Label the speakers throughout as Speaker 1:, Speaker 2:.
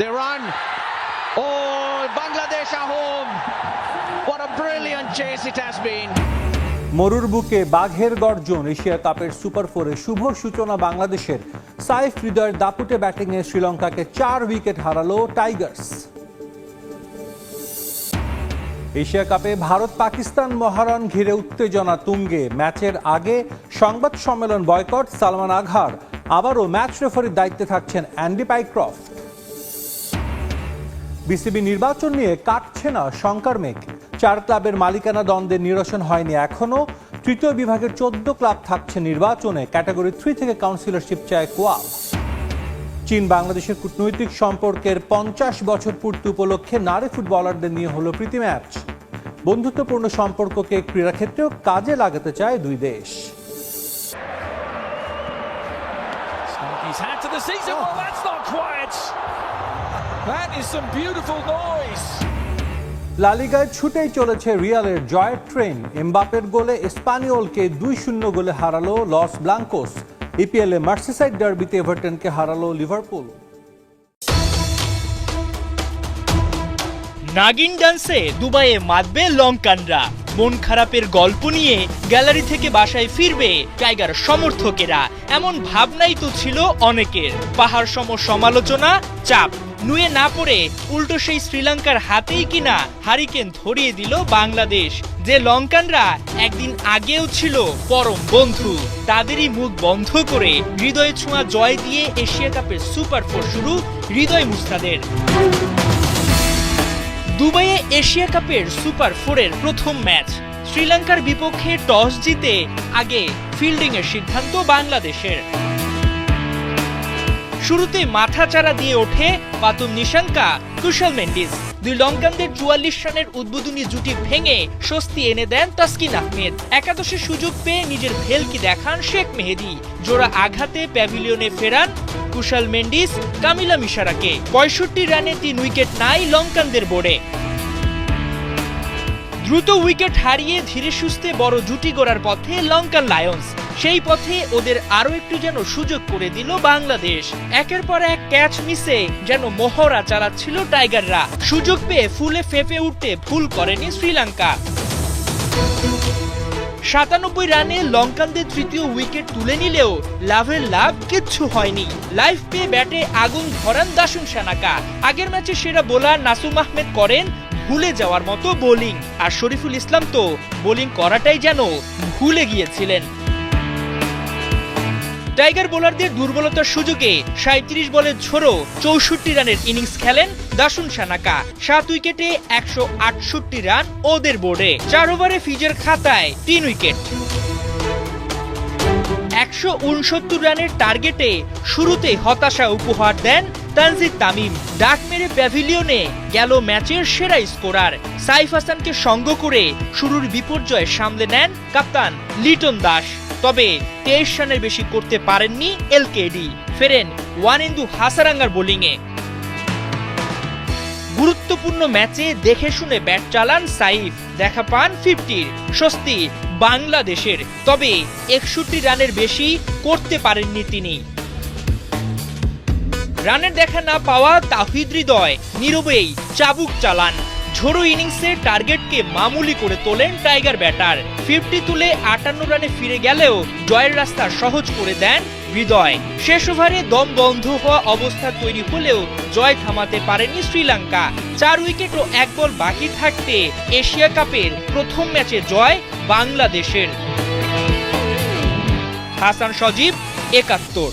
Speaker 1: They run. Oh, Bangladesh are home. What a brilliant chase it has been.
Speaker 2: মরুর বুকে বাঘের গর্জন Asia কাপের সুপার ফোরে শুভ সূচনা বাংলাদেশের সাইফ হৃদয়ের দাপুটে ব্যাটিংয়ে শ্রীলঙ্কাকে চার উইকেট হারালো টাইগার্স এশিয়া কাপে ভারত পাকিস্তান মহারণ ঘিরে উত্তেজনা তুঙ্গে ম্যাচের আগে সংবাদ সম্মেলন বয়কট সালমান আঘার আবারও ম্যাচ রেফারির দায়িত্বে থাকছেন অ্যান্ডি পাইক্রফট বিসিবি নির্বাচন নিয়ে কাটছে না শঙ্কার মেঘ। চার ক্লাবের মালিকানা দ্বন্দ্বের নিরসন হয়নি এখনও। তৃতীয় বিভাগের চোদ্দ ক্লাব থাকছে নির্বাচনে ক্যাটাগরি থ্রি থেকে কাউন্সিলরশিপ চায় কোয়া চীন বাংলাদেশের কূটনৈতিক সম্পর্কের পঞ্চাশ বছর পূর্তি উপলক্ষে নারী ফুটবলারদের নিয়ে হলো প্রীতি ম্যাচ। বন্ধুত্বপূর্ণ সম্পর্ককে ক্রীড়াক্ষেত্রেও কাজে লাগাতে চায় দুই দেশ।
Speaker 3: He's hand to the season. Well, that's not quiet. That is some beautiful noise.
Speaker 2: লালিগায় ছুটেই চলেছে রিয়ালের জয়ের ট্রেন এমবাপের গোলে স্পানিওলকে দুই শূন্য গোলে হারালো লস ব্লাঙ্কোস ইপিএলে মার্সিসাইড ডার্বিতে এভারটনকে হারালো লিভারপুল
Speaker 4: নাগিন ডান্সে দুবাইয়ে মাতবে লঙ্কানরা। মন খারাপের গল্প নিয়ে গ্যালারি থেকে বাসায় ফিরবে টাইগার সমর্থকেরা। এমন ভাবনাই তো ছিল অনেকের। পাহাড় সম সমালোচনা চাপ। নুয়ে না পড়ে উল্টো সেই শ্রীলঙ্কার হাতেই কিনা হারিকেন ধরিয়ে দিল বাংলাদেশ। যে লঙ্কানরা একদিন আগেও ছিল পরম বন্ধু, তাদেরই মুখ বন্ধ করে হৃদয় ছোঁয়া জয় দিয়ে এশিয়া কাপের সুপার ফোর শুরু হৃদয় মুস্তাদের। দুবাইয়ে এশিয়া কাপের সুপার ফোরের প্রথম ম্যাচ। শ্রীলঙ্কার বিপক্ষে টস জিতে আগে ফিল্ডিংয়ের সিদ্ধান্ত বাংলাদেশের। শুরুতে মাথাচাড়া দিয়ে ওঠে পাতুম নিশাঙ্কা, কুশল মেন্ডিস। দুই লঙ্কানদের চুয়াল্লিশ রানের উদ্বোধনী জুটি ভেঙে স্বস্তি এনে দেন তাসকিন আহমেদ। একাদশে সুযোগ পেয়ে নিজের ভেলকি দেখান শেখ মেহেদি। জোড়া আঘাতে প্যাভিলিয়নে ফেরান কুশল মেন্ডিস, কামিলা মিশারাকে। পঁয়ষট্টি রানে তিন উইকেট নাই লঙ্কানদের বোর্ডে। দ্রুত উইকেট হারিয়ে ধীরে সুস্থে বড় জুটি গড়ার পথে লঙ্কান লায়ন্স। সেই পথে ওদের আরও একটু যেন সুযোগ করে দিল বাংলাদেশ। একের পর এক ক্যাচ মিসে যেন মহড়া চালাচ্ছিল টাইগাররা। সুযোগ পেয়ে ফুলে ফেপে উঠতে ভুল করেনি শ্রীলঙ্কা। সাতানব্বই রানে লঙ্কানদের তৃতীয় উইকেট তুলে নিলেও লাভের লাভ কিচ্ছু হয়নি। লাইফ পেয়ে ব্যাটে আগুন ধরান দাসুন সানাকা। আগের ম্যাচে সেরা বোলার নাসুম আহমেদ করেন ভুলে যাওয়ার মতো বোলিং। আর শরীফুল ইসলাম তো বোলিং করাটাই যেন ভুলে গিয়েছিলেন। টাইগার বোলারদের দুর্বলতার সুযোগে সাঁত্রিশ বলে ঝোড়ো চৌষট্টি রানের ইনিংস খেলেন দাসুন সানাকা। সাত উইকেটে একশো আটষট্টি রান ওদের বোর্ডে। চার ওভারে ফিজের খাতায় তিন উইকেট। একশো উনসত্তর রানের টার্গেটে শুরুতে হতাশা উপহার দেন তানজিদ তামিম। ডাক মেরে প্যাভিলিয়নে গেল ম্যাচের সেরা স্কোরার। সাইফ হাসানকে সঙ্গ করে শুরুর বিপর্যয় সামলে নেন কাপ্তান লিটন দাস। তবে তেইশ রানের বেশি করতে পারেননি এলকেডি। ফেরেন ওয়ানেন্দু হাসারাঙ্গার বোলিংয়ে। গুরুত্বপূর্ণ ম্যাচে দেখে শুনে ব্যাট চালান সাইফ। দেখা পান ফিফটির স্বস্তি বাংলাদেশের। তবে একষট্টি রানের বেশি করতে পারেননি তিনি। রানের দেখা না পাওয়া তাহিদ হৃদয় নীরবেই চাবুক চালান। ঝোড়ো ইনিংসের টার্গেটকে মামুলি করে তোলেন টাইগার ব্যাটার। ফিফটি তুলে আটান্ন রানে ফিরে গেলেও জয়ের রাস্তা সহজ করে দেন হৃদয়। শেষ ওভারে দম বন্ধ হওয়া অবস্থা তৈরি হলেও জয় থামাতে পারেনি শ্রীলঙ্কা। চার উইকেট ও এক বল বাকি থাকতে এশিয়া কাপের প্রথম ম্যাচে জয় বাংলাদেশের। হাসান সজীব একাত্তর।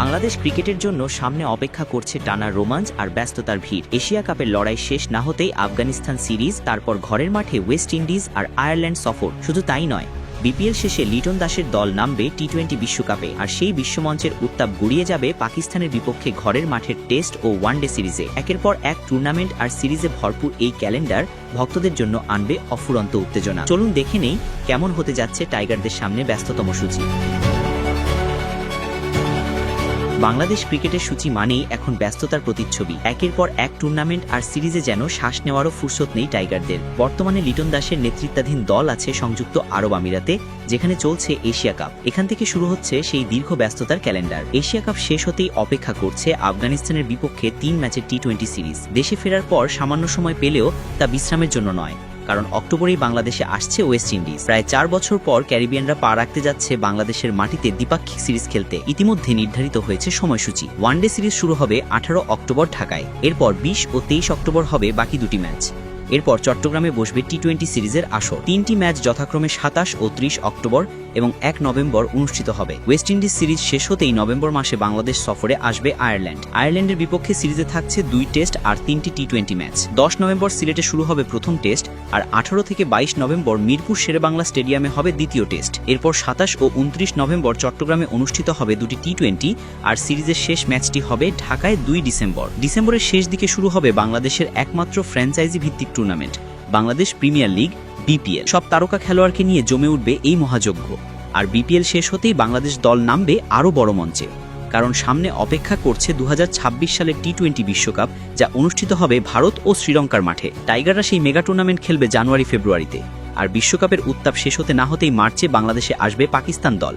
Speaker 5: বাংলাদেশ ক্রিকেটের জন্য সামনে অপেক্ষা করছে টানা রোমাঞ্চ আর ব্যস্ততার ভিড়। এশিয়া কাপের লড়াই শেষ না হতেই আফগানিস্তান সিরিজ, তারপর ঘরের মাঠে ওয়েস্ট ইন্ডিজ আর আয়ারল্যান্ড সফর। শুধু তাই নয়, বিপিএল শেষে লিটন দাসের দল নামবে টি টোয়েন্টি বিশ্বকাপে, আর সেই বিশ্বমঞ্চের উত্তাপ গুড়িয়ে যাবে পাকিস্তানের বিপক্ষে ঘরের মাঠের টেস্ট ও ওয়ানডে সিরিজে। একের পর এক টুর্নামেন্ট আর সিরিজে ভরপুর এই ক্যালেন্ডার ভক্তদের জন্য আনবে অফুরন্ত উত্তেজনা। চলুন দেখে নেই কেমন হতে যাচ্ছে টাইগারদের সামনে ব্যস্ততম সূচি। বাংলাদেশ ক্রিকেটের সূচি মানেই এখন ব্যস্ততার প্রতিচ্ছবি। একের পর এক টুর্নামেন্ট আর সিরিজে যেন শ্বাস নেওয়ারও ফুরসত নেই টাইগারদের। বর্তমানে লিটন দাসের নেতৃত্বাধীন দল আছে সংযুক্ত আরব আমিরাতে, যেখানে চলছে এশিয়া কাপ। এখান থেকে শুরু হচ্ছে সেই দীর্ঘ ব্যস্ততার ক্যালেন্ডার। এশিয়া কাপ শেষ হতেই অপেক্ষা করছে আফগানিস্তানের বিপক্ষে তিন ম্যাচের টি টোয়েন্টি সিরিজ। দেশে ফেরার পর সামান্য সময় পেলেও তা বিশ্রামের জন্য নয়। কারণ অক্টোবরেই বাংলাদেশে আসছে ওয়েস্ট ইন্ডিজ। প্রায় চার বছর পর ক্যারিবিয়ানরা পা রাখতে যাচ্ছে বাংলাদেশের মাটিতে দ্বিপাক্ষিক সিরিজ খেলতে। ইতিমধ্যে নির্ধারিত হয়েছে সময়সূচি। ওয়ানডে সিরিজ শুরু হবে আঠারো অক্টোবর ঢাকায়। এরপর বিশ ও তেইশ অক্টোবর হবে বাকি দুটি ম্যাচ। এরপর চট্টগ্রামে বসবে টি টোয়েন্টি সিরিজের আসর। তিনটি ম্যাচ যথাক্রমে সাতাশ ও ত্রিশ অক্টোবর এবং এক নভেম্বর অনুষ্ঠিত হবে। ওয়েস্ট ইন্ডিজ সিরিজ শেষ হতেই নভেম্বর মাসে বাংলাদেশ সফরে আসবে আয়ারল্যান্ড। আয়ারল্যান্ডের বিপক্ষে সিরিজে থাকছে দুই টেস্ট আর তিনটি টি টোয়েন্টি ম্যাচ। দশ নভেম্বর সিলেটে শুরু হবে প্রথম টেস্ট। আর আঠারো থেকে বাইশ নভেম্বর মিরপুর শেরেবাংলা স্টেডিয়ামে হবে দ্বিতীয় টেস্ট। এরপর সাতাশ ও উনত্রিশ নভেম্বর চট্টগ্রামে অনুষ্ঠিত হবে দুটি টি টোয়েন্টি আর সিরিজের শেষ ম্যাচটি হবে ঢাকায় দুই ডিসেম্বর। ডিসেম্বরের শেষ দিকে শুরু হবে বাংলাদেশের একমাত্র ফ্র্যাঞ্চাইজি ভিত্তিক tournament, Bangladesh premier league, BPL. সব তারকা খেলোয়াড়কে নিয়ে জমে উঠবে এই মহাযজ্ঞ। আর বিপিএল শেষ হতেই বাংলাদেশ দল নামবে আরও বড় মঞ্চে। কারণ সামনে অপেক্ষা করছে দুহাজার ছাব্বিশ সালের টি টোয়েন্টি বিশ্বকাপ, যা অনুষ্ঠিত হবে ভারত ও শ্রীলঙ্কার মাঠে। টাইগাররা সেই মেগা টুর্নামেন্ট খেলবে জানুয়ারি ফেব্রুয়ারিতে। আর বিশ্বকাপের উত্তাপ শেষ হতে না হতেই মার্চে বাংলাদেশে আসবে পাকিস্তান দল।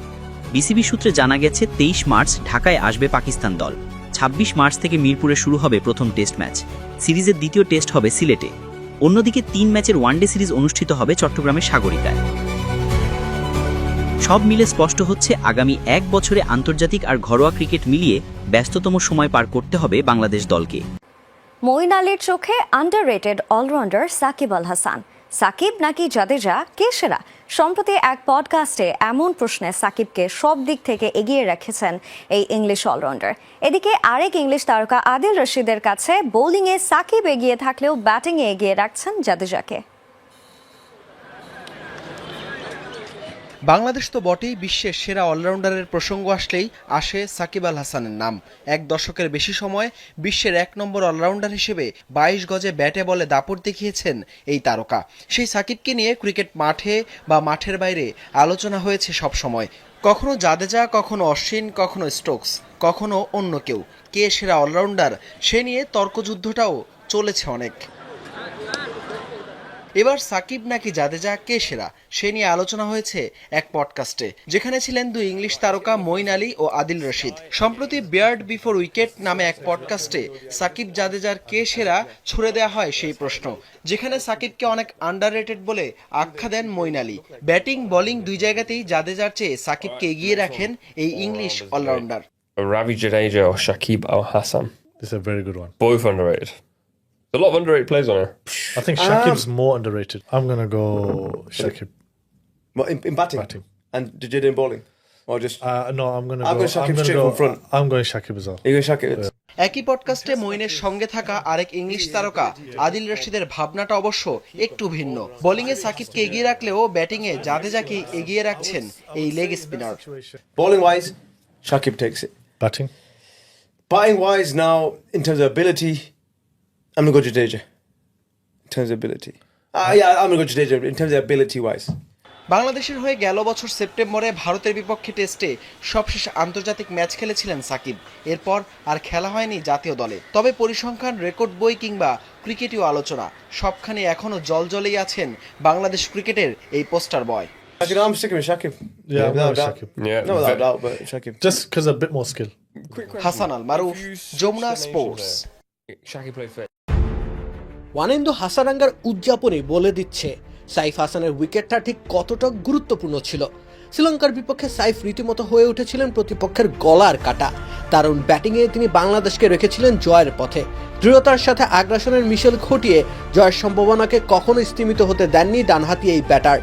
Speaker 5: বিসিবি সূত্রে জানা গেছে, তেইশ মার্চ ঢাকায় আসবে পাকিস্তান দল। ২৬ মার্চ থেকে মিরপুরে শুরু হবে প্রথম টেস্ট ম্যাচ। সিরিজের দ্বিতীয় টেস্ট হবে সিলেটে। অন্যদিকে তিন ম্যাচের ওয়ানডে সিরিজ অনুষ্ঠিত হবে চট্টগ্রামের সাগরিকায়। সব মিলে স্পষ্ট হচ্ছে আগামী এক বছরে আন্তর্জাতিক আর ঘরোয়া ক্রিকেট মিলিয়ে ব্যস্ততম সময় পার করতে হবে বাংলাদেশ দলকে।
Speaker 6: মঈন আলীর চোখে under rated allrounder Shakib Al Hasan. Shakib নাকি জাদেজা? কে সেরা? সম্প্রতি এক পডকাস্টে এমন প্রশ্নে সাকিবকে সব দিক থেকে এগিয়ে রেখেছেন এই ইংলিশ অলরাউন্ডার এদিকে আরেক ইংলিশ তারকা আদিল রশিদের কাছে বোলিংয়ে সাকিব এগিয়ে থাকলেও ব্যাটিংয়ে এগিয়ে রাখছেন জাদেজাকে।
Speaker 7: বাংলাদেশ তো বটেই বিশ্বের সেরা অলরাউন্ডারের প্রসঙ্গ আসলেই আসে সাকিব আল হাসানের নাম। এক দশকের বেশি সময় বিশ্বের এক নম্বর অলরাউন্ডার হিসেবে বাইশ গজে ব্যাটে বলে দাপট দেখিয়েছেন এই তারকা। সেই সাকিবকে নিয়ে ক্রিকেট মাঠে বা মাঠের বাইরে আলোচনা হয়েছে সব সময়। কখনো জাদেজা, কখনো অশ্বিন, কখনো স্টোকস, কখনো অন্য কেউ। কে সেরা অলরাউন্ডার সে নিয়ে তর্কযুদ্ধটাও চলেছে অনেক। এবার সাকিব নাকি জাদেজা কে সেরা সে নিয়ে আলোচনা হয়েছে এক পডকাস্টে যেখানে ছিলেন দুই ইংলিশ তারকা মঈন আলী ও আদিল রশিদ সম্প্রতি বিয়ার্ড বিফোর উইকেট নামে এক পডকাস্টে সাকিব জাদেজার কে সেরা ছুড়ে দেওয়া হয় সেই প্রশ্ন যেখানে সাকিবকে অনেক আন্ডাররেটেড বলে আখ্যা দেন মঈন আলী ব্যাটিং বোলিং দুই জায়গাতেই জাদেজার চেয়ে সাকিবকে এগিয়ে রাখেন এই English allrounder
Speaker 8: Ravi Jadeja or Shakib Al Hassan.
Speaker 9: This is a very good one.
Speaker 8: Both underrated. There's a lot of underrated players on here.
Speaker 9: I think Shakib's more underrated. I'm gonna go Shakib.
Speaker 10: What, in, in batting?
Speaker 9: Batting.
Speaker 10: And did you do in bowling? Or just.
Speaker 9: Uh, no, I'm gonna
Speaker 10: I'm
Speaker 9: go.
Speaker 10: going Shakib straight
Speaker 9: go.
Speaker 10: from front.
Speaker 9: I'm going Shakib as well.
Speaker 10: you go Shakib?
Speaker 7: একই পডকাস্টে মঈনের সঙ্গে থাকা আরেক English তারকা আদিল রশিদের ভাবনাটা অবশ্য একটু ভিন্ন বোলিংয়ে সাকিবকে এগিয়ে রাখলেও ব্যাটিংয়ে জাদেজাকে এগিয়ে রাখছেন এই leg spinner
Speaker 10: Bowling wise, Shakib takes it.
Speaker 9: Batting.
Speaker 10: Batting wise, now, in terms of ability, I'm to go Jadeja. In terms of ability. Uh, yeah, I'm to go Jadeja in terms of ability wise.
Speaker 7: বাংলাদেশের হয়ে গেল বছর সেপ্টেম্বরে ভারতের বিপক্ষে টেস্টে সবশেষ আন্তর্জাতিক ম্যাচ খেলেছিলেন সাকিব এরপর আর খেলা হয়নি জাতীয় দলে তবে পরিসংখ্যান রেকর্ড বই কিংবা ক্রিকেটীয় আলোচনা সবখানে এখনও জলজলেই আছেন বাংলাদেশ ক্রিকেটের এই poster boy
Speaker 10: Actually, I'm sticking with Shakib.
Speaker 9: Yeah, I'm
Speaker 10: without doubt.
Speaker 9: Shakib.
Speaker 8: Yeah.
Speaker 10: No, without doubt, but Shakib.
Speaker 9: Just because a bit more skill.
Speaker 7: Hasan Al Maruf Jamuna sports
Speaker 8: Shaki played fit.
Speaker 11: Wanindu হাসারাঙ্গার উদযাপনে বলে দিচ্ছে, সাইফ হাসানের উইকেটটা ঠিক কতটা গুরুত্বপূর্ণ ছিল। শ্রীলঙ্কার বিপক্ষে সাইফ রীতিমতো হয়ে উঠেছিলেন প্রতিপক্ষের গলার কাটা। দারুণ ব্যাটিংয়ে তিনি বাংলাদেশকে রেখেছিলেন জয়ের পথে। দৃঢ়তার সাথে আগ্রাসনের মিশেল ঘটিয়ে জয়ের সম্ভাবনাকে কখনো স্তিমিত হতে দেননি ডানহাতি এই ব্যাটার।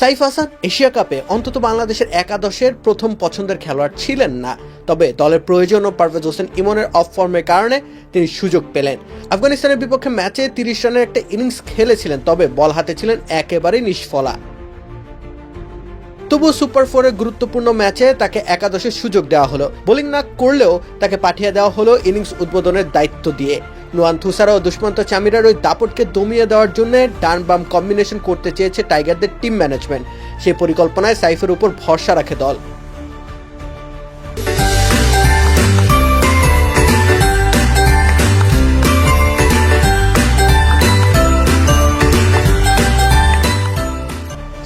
Speaker 11: সাইফ হাসান এশিয়া কাপে অন্তত বাংলাদেশের একাদশের প্রথম পছন্দের খেলোয়াড় ছিলেন না। তবে দলের প্রয়োজন ও পারভেজ হোসেন ইমনের অফ ফর্মের কারণে তিনি সুযোগ পেলেন। আফগানিস্তানের বিপক্ষে ম্যাচে তিরিশ রানের একটা ইনিংস খেলেছিলেন, তবে বল হাতে ছিলেন একেবারেই নিষ্ফলা। তবুও সুপার ফোরের গুরুত্বপূর্ণ ম্যাচে তাকে একাদশের সুযোগ দেওয়া হলো। বোলিং না করলেও তাকে পাঠিয়ে দেওয়া হলো ইনিংস উদ্বোধনের দায়িত্ব দিয়ে। নুয়ান থুসারা ও দুষ্মন্ত চামিরার ওই দাপটকে দমিয়ে দেওয়ার জন্য ডান বাম কম্বিনেশন করতে চেয়েছে টাইগারদের টিম ম্যানেজমেন্ট সেই পরিকল্পনায় সাইফের উপর ভরসা রাখে দল।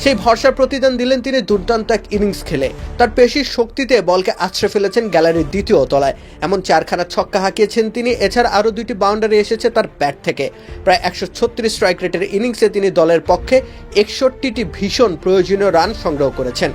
Speaker 11: সেই ভরসার প্রতিদান দিলেন তিনি দুর্দান্ত এক ইনিংস খেলে। তার পেশির শক্তিতে বলকে আছড়ে ফেলেছেন গ্যালারির দ্বিতীয় তলায়। এমন চারখানা ছক্কা হাঁকিয়েছেন তিনি, এছাড়া আরও দুটি বাউন্ডারি এসেছে তার ব্যাট থেকে। প্রায় একশো ছত্রিশ স্ট্রাইক রেটের ইনিংসে তিনি দলের পক্ষে একষট্টিটি ভীষণ প্রয়োজনীয় রান সংগ্রহ করেছেন।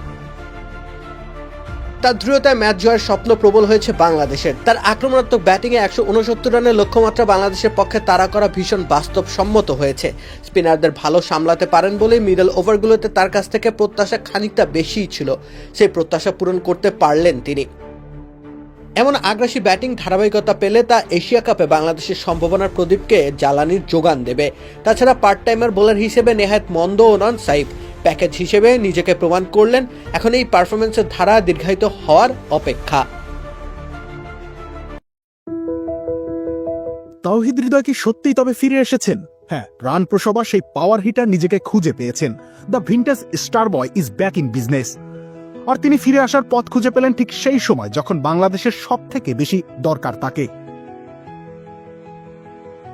Speaker 11: তার দৃঢ়তায় ম্যাচ জয়ের স্বপ্ন প্রবল হয়েছে বাংলাদেশের। তার আক্রমণাত্মক ব্যাটিংয়ে একশো উনসত্তর রানের লক্ষ্যমাত্রা বাংলাদেশের পক্ষে তাড়া করা ভীষণ বাস্তবসম্মত হয়েছে। স্পিনারদের ভালো সামলাতে পারেন বলেই মিডল ওভারগুলোতে তার কাছ থেকে প্রত্যাশা খানিকটা বেশিই ছিল। সেই প্রত্যাশা পূরণ করতে পারলেন তিনি। এমন আগ্রাসী ব্যাটিং ধারাবাহিকতা পেলে তা এশিয়া কাপে বাংলাদেশের সম্ভাবনার প্রদীপকে জ্বালানির যোগান দেবে। তাছাড়া পার্ট টাইমার বোলার হিসেবে নেহায়ত মন্দও নন সাইফ। প্যাকেজ হিসেবে নিজেকে প্রমাণ করলেন এখন এই পারফরমেন্সের ধারা দীর্ঘায়িত হওয়ার অপেক্ষা।
Speaker 12: তাওহিদ হৃদয় কি সত্যিই তবে ফিরে এসেছেন? হ্যাঁ রান প্রসবা সেই পাওয়ার হিটার নিজেকে খুঁজে পেয়েছেন। The vintage star boy is back in business আর তিনি ফিরে আসার পথ খুঁজে পেলেন ঠিক সেই সময় যখন বাংলাদেশের সব থেকে বেশি দরকার তাকে।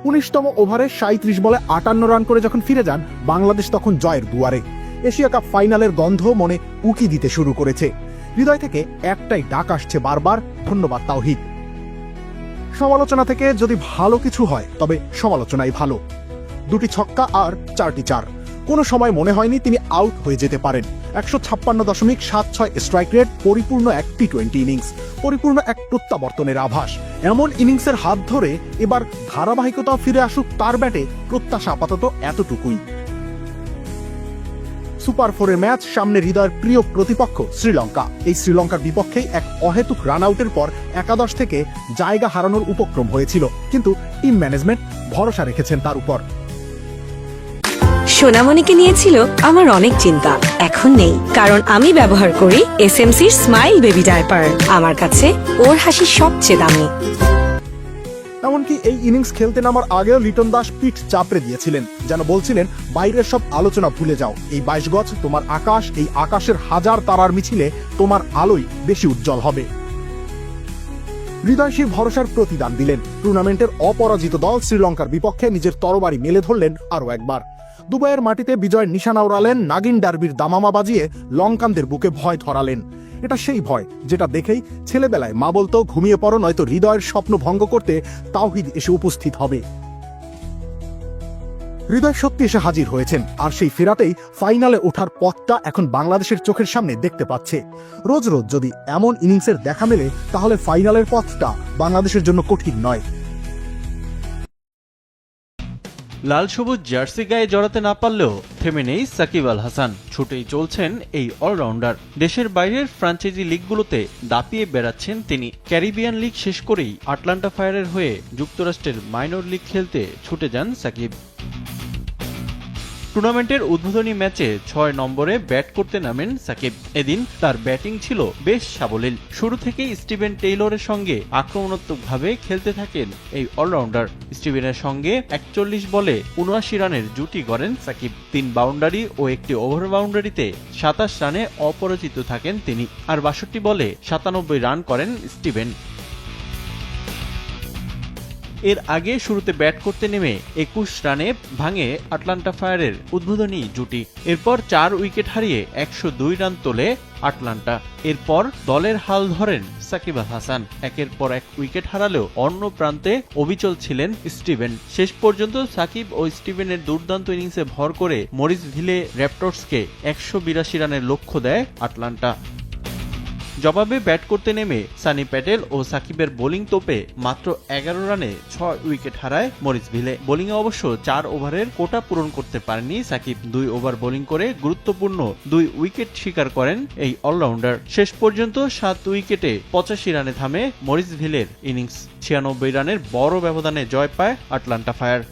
Speaker 12: উনিশতম ওভারে সাঁত্রিশ বলে আটান্ন রান করে যখন ফিরে যান, বাংলাদেশ তখন জয়ের দুয়ারে। এশিয়া কাপ ফাইনালের গন্ধ মনে উকি দিতে শুরু করেছে। হৃদয় থেকে একটাই ডাক আসছে বারবার, ধন্যবাদ তাওহিদ। সমালোচনা থেকে যদি ভালো কিছু হয়, তবে সমালোচনাই ভালো। দুটি ছক্কা আর চারটি চার। কোনো সময় মনে হয়নি তিনি আউট হয়ে যেতে পারেন। একশো ছাপ্পান্ন দশমিক সাত ছয় স্ট্রাইক রেট পরিপূর্ণ এক টি টোয়েন্টি ইনিংস পরিপূর্ণ এক প্রত্যাবর্তনের আভাস। এমন ইনিংসের হাত ধরে এবার ধারাবাহিকতা ফিরে আসুক তার ব্যাটে, প্রত্যাশা আপাতত এতটুকুই। সুপার ফোরের ম্যাচ সামনে হৃদয়ের প্রিয় প্রতিপক্ষ শ্রীলঙ্কা। এই শ্রীলঙ্কার বিপক্ষেই এক অহেতুক রান আউটের পর একাদশ থেকে জায়গা হারানোর উপক্রম হয়েছিল, কিন্তু টিম ম্যানেজমেন্ট ভরসা রেখেছেন তার উপর।
Speaker 13: সোনামণিকে নিয়েছিল আমার অনেক চিন্তা, এখন নেই, কারণ আমি ব্যবহার করি এস এসএমসির স্মাইল বেবি ডায়পার। আমার কাছে ওর হাসি সবচেয়ে দামি।
Speaker 12: এমনকি এই ইনিংস খেলতে নামার আগেও লিটন দাস পিঠ চাপড়ে দিয়েছিলেন, যেন বলছিলেন, বাইরের সব আলোচনা ভুলে যাও। এই বাইশ গজ, তোমার আকাশ, এই আকাশের হাজার তারার মিছিলে তোমার আলোই বেশি উজ্জ্বল হবে। হৃদয় ভরসার প্রতিদান দিলেন। টুর্নামেন্টের অপরাজিত দল শ্রীলঙ্কার বিপক্ষে নিজের তরবারি মেলে ধরলেন আরও একবার। দুবাইয়ের মাটিতে বিজয়ের নিশানা উড়ালেন নাগিন ডার্বির দামামা বাজিয়ে লঙ্কানদের বুকে ভয় ধরালেন। এটা সেই ভয়, যেটা দেখেই ছেলেবেলায় মা বলতো, ঘুমিয়ে পড়ো, নয়তো হৃদয়ের স্বপ্ন ভঙ্গ করতে তাওহিদ এসে উপস্থিত হবে। হৃদয় সত্যি এসে হাজির হয়েছেন, আর সেই ফেরাতেই ফাইনালে ওঠার পথটা এখন বাংলাদেশের চোখের সামনে দেখতে পাচ্ছে। রোজ রোজ যদি এমন ইনিংসের দেখা মেলে, তাহলে ফাইনালের পথটা বাংলাদেশের জন্য কঠিন নয়।
Speaker 14: লাল সবুজ জার্সি গায়ে জড়াতে না পারলেও থেমে নেই সাকিব আল হাসান। ছুটেই চলছেন এই অলরাউন্ডার। দেশের বাইরের ফ্রাঞ্চাইজি লিগগুলোতে দাপিয়ে বেড়াচ্ছেন তিনি। ক্যারিবিয়ান লিগ শেষ করেই আটলান্টা ফায়ারের হয়ে যুক্তরাষ্ট্রের মাইনর লিগ খেলতে ছুটে যান সাকিব। টুর্নামেন্টের উদ্বোধনী ম্যাচে ছয় নম্বরে ব্যাট করতে নামেন সাকিব। এদিন তার ব্যাটিং ছিল বেশ সাবলীল। শুরু থেকেই স্টিভেন টেইলরের সঙ্গে আক্রমণাত্মকভাবে খেলতে থাকেন এই অলরাউন্ডার। স্টিভেনের সঙ্গে একচল্লিশ বলে উনআশি রানের জুটি গড়েন সাকিব। তিন বাউন্ডারি ও একটি ওভার বাউন্ডারিতে সাতাশ রানে অপরাজিত থাকেন তিনি। আর বাষট্টি বলে সাতানব্বই রান করেন স্টিভেন। এর আগে শুরুতে ব্যাট করতে নেমে একুশ রানে ভাঙে আটলান্টা ফায়ারের উদ্বোধনী জুটি। এরপর চার উইকেট হারিয়ে একশো দুই রান তোলে আটলান্টা। এরপর দলের হাল ধরেন সাকিব আল হাসান। একের পর এক উইকেট হারালেও অন্য প্রান্তে অবিচল ছিলেন স্টিভেন। শেষ পর্যন্ত সাকিব ও স্টিভেনের দুর্দান্ত ইনিংসে ভর করে মরিস ভিলে র্যাপটর্সকে একশো বিরাশি রানের লক্ষ্য দেয় আটলান্টা। জবাবে ব্যাট করতে নেমে সানি প্যাটেল ও সাকিবের বোলিং তোপে মাত্র এগারো রানে ছয় উইকেট হারায় মরিস ভিলে। বোলিংয়ে অবশ্য চার ওভারের কোটা পূরণ করতে পারেনি সাকিব। দুই ওভার বোলিং করে গুরুত্বপূর্ণ দুই উইকেট শিকার করেন এই অলরাউন্ডার। শেষ পর্যন্ত সাত উইকেটে পঁচাশি রানে থামে মরিস ভিলের ইনিংস। ছিয়ানব্বই রানের বড় ব্যবধানে জয় পায় আটলান্টা ফায়ার।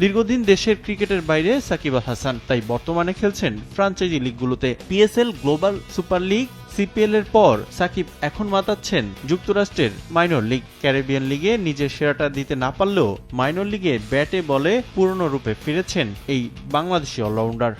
Speaker 14: দীর্ঘদিন দেশের ক্রিকেটের বাইরে সাকিব আল হাসান, তাই বর্তমানে খেলছেন franchise লিগগুলোতে। PSL global super league CPL এর পর সাকিব এখন মাতাচ্ছেন যুক্তরাষ্ট্রের মাইনর লিগ ক্যারিবিয়ান লিগে নিজের সেরাটা দিতে না পারলেও মাইনর লিগে ব্যাটে বলে পূর্ণরূপে ফিরেছেন এই বাংলাদেশি অলরাউন্ডার